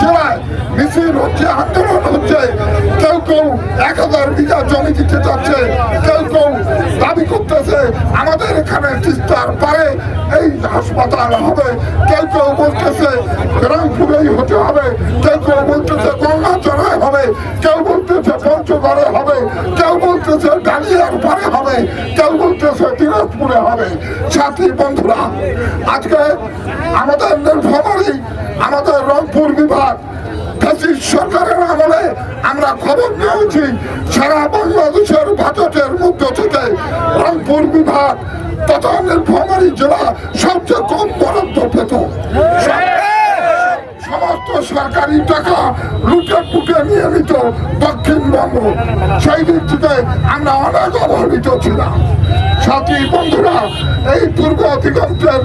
জেলায় মিছিল হচ্ছে, আন্দোলন হচ্ছে। কেউ কেউ এক হাজার বিঘা জমি দিতে চাচ্ছে, কেউ কেউ দাবি করতেছে, আমাদের এখানে তিস্তার পারে, এই হাসপাতাল হবে। কেউ কেউ বলতেছে, রংপুরেই হতে হবে। কেউ কেউ বলতেছে গঙ্গা চড়ায় হবে। কেউ বলতেছে, পঞ্চগড়ে হবে। কেউ বলতেছে, ডালিয়ার পারে হবে। কেউ বলতেছে, দিনাজপুরে হবে। সাথী বন্ধুরা, আজকে আমাদের নীলফামারী আমাদের রংপুর বিভাগ সরকারের আমলে আমরা খবর নিয়েছি সারা বাংলাদেশের বাজেটের মধ্য থেকে রংপুর বিভাগ তথা জেলা সবচেয়ে কম বরাদ্দ পেত। সমস্ত সরকারি টাকা লুটে পুটে নিয়ে নিত দক্ষিণবঙ্গ। সেই দিক থেকে আমরা অনেক অবহেলিত ছিলাম। সাথী বন্ধুরা, এই পূর্ব দিগন্তের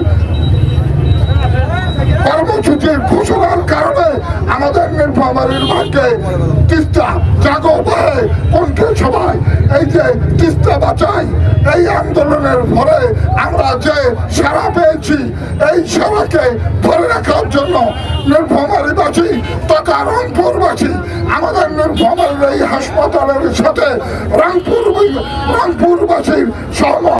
আমাদের ভাগ্যে তিস্তা জাগো ভাই কণ্ঠে সবাই। এই যে তিস্তা বাঁচাই, এই আন্দোলনের ফলে আমরা যে সারা পেয়েছি, এই সারাকে ধরে রাখার জন্য নীলফামারীবাসী তথা রংপুরবাসী, আমাদের নীলফামারীর এই হাসপাতালের সাথে রংপুর রংপুরবাসীর সহমত।